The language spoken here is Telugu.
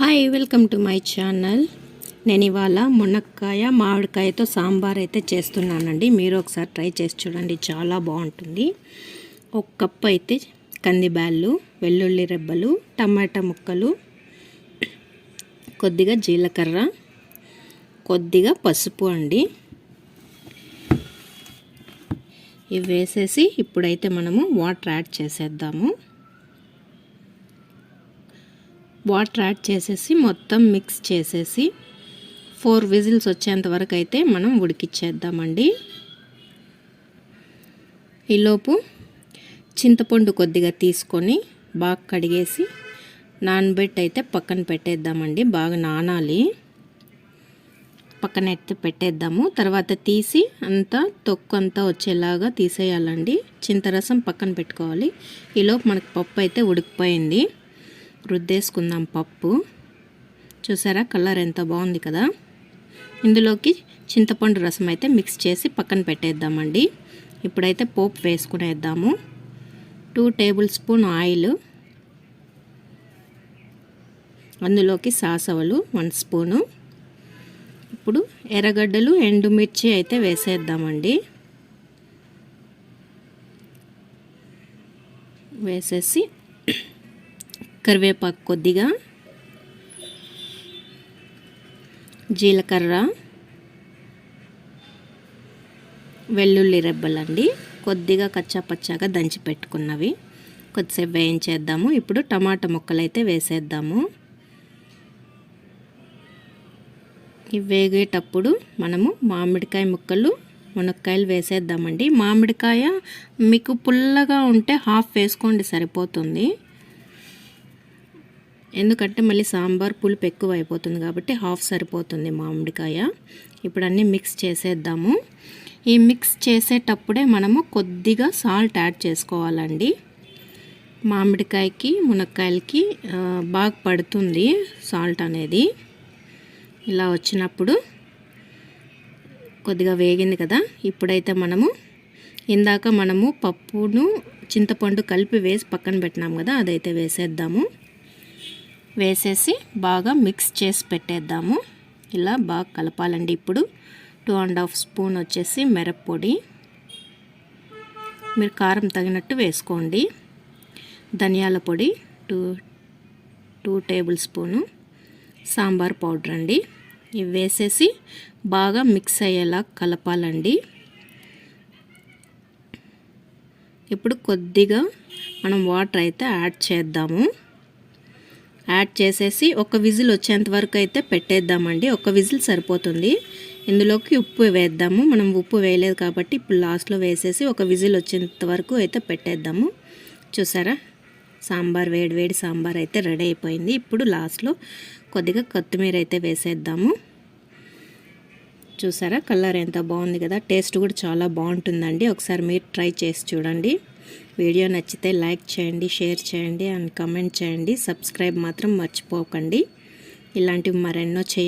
Hi welcome to my channel నేను ఇవాళ మునక్కాయ మామిడికాయతో సాంబార్ అయితే చేస్తున్నానండి. మీరు ఒకసారి ట్రై చేసి చూడండి చాలా బాగుంటుంది. ఒక కప్పు అయితే కందిబ్యాళ్ళు వెల్లుల్లి రెబ్బలు టమాటా ముక్కలు కొద్దిగా జీలకర్ర కొద్దిగా పసుపు అండి. ఇవి వేసేసి ఇప్పుడైతే మనము వాటర్ యాడ్ చేసేద్దాము. వాటర్ యాడ్ చేసేసి మొత్తం మిక్స్ చేసేసి ఫోర్ విజిల్స్ వచ్చేంత వరకు అయితే మనం ఉడికిచ్చేద్దామండి. ఈలోపు చింతపండు కొద్దిగా తీసుకొని బాగా కడిగేసి నానబెట్టి అయితే పక్కన పెట్టేద్దామండి. బాగా నానాలి. పక్కన అయితే పెట్టేద్దాము. తర్వాత తీసి అంతా తొక్కు అంతా వచ్చేలాగా తీసేయాలండి. చింతరసం పక్కన పెట్టుకోవాలి. ఈలోపు మనకు పప్పు అయితే ఉడికిపోయింది. రుద్దేసుకుందాం పప్పు. చూసారా? కలర్ ఎంత బాగుంది కదా? ఇందులోకి చింతపండు రసం అయితే మిక్స్ చేసి పక్కన పెట్టేద్దామండి. ఇప్పుడైతే పోపు వేసుకునేద్దాము. Two table spoon oil. అందులోకి సాసవలు వన్ స్పూను. ఇప్పుడు ఎర్రగడ్డలు ఎండుమిర్చి అయితే వేసేద్దామండి. వేసేసి కరివేపాకు కొద్దిగా జీలకర్ర వెల్లుల్లి రెబ్బలండి. కొద్దిగా కచ్చాపచ్చాగా దంచి పెట్టుకున్నవి. కొద్దిసేపు వేయించేద్దాము. ఇప్పుడు టమాటా ముక్కలు అయితే వేసేద్దాము. ఇవి వేగేటప్పుడు మనము మామిడికాయ ముక్కలు మునక్కాయలు వేసేద్దామండి. మామిడికాయ మీకు పుల్లగా ఉంటే హాఫ్ వేసుకోండి సరిపోతుంది. ఎందుకంటే మళ్ళీ సాంబార్ పులుపు ఎక్కువ అయిపోతుంది కాబట్టి హాఫ్ సరిపోతుంది మామిడికాయ. ఇప్పుడు అన్నీ మిక్స్ చేసేద్దాము. ఈ మిక్స్ చేసేటప్పుడే మనము కొద్దిగా సాల్ట్ యాడ్ చేసుకోవాలండి. మామిడికాయకి మునక్కాయలకి బాగా పడుతుంది సాల్ట్ అనేది. ఇలా వచ్చినప్పుడు కొద్దిగా వేగింది కదా. ఇప్పుడైతే మనము ఇందాక మనము పప్పును చింతపండు కలిపి వేసి పక్కన పెట్టినాం కదా అదైతే వేసేద్దాము. వేసేసి బాగా మిక్స్ చేసి పెట్టేద్దాము. ఇలా బాగా కలపాలండి ఇప్పుడు. టూ అండ్ హాఫ్ స్పూన్ వచ్చేసి మిరప్పొడి. మీరు కారం తగినట్టు వేసుకోండి. ధనియాల పొడి two two table spoon sambar powder అండి. ఇవి వేసేసి బాగా మిక్స్ అయ్యేలా కలపాలండి. ఇప్పుడు కొద్దిగా మనం వాటర్ అయితే యాడ్ చేద్దాము. యాడ్ చేసేసి ఒక విజిల్ వచ్చేంత వరకు అయితే పెట్టేద్దామండి. ఒక విజిల్ సరిపోతుంది. ఇందులోకి ఉప్పు వేద్దాము. మనం ఉప్పు వేయలేదు కాబట్టి ఇప్పుడు లాస్ట్లో వేసేసి ఒక విజిల్ వచ్చేంత వరకు అయితే పెట్టేద్దాము. చూసారా? సాంబార్ వేడి వేడి సాంబార్ అయితే రెడీ అయిపోయింది. ఇప్పుడు లాస్ట్లో కొద్దిగా కొత్తిమీర అయితే వేసేద్దాము. చూసారా? కలర్ ఎంత బాగుంది కదా. టేస్ట్ కూడా చాలా బాగుంటుందండి. ఒకసారి మీరు ట్రై చేసి చూడండి. వీడియో నచ్చితే లైక్ చేయండి షేర్ చేయండి అండ్ కమెంట్ చేయండి. సబ్స్క్రైబ్ మాత్రం మర్చిపోకండి. ఇలాంటివి మరెన్నో చేయ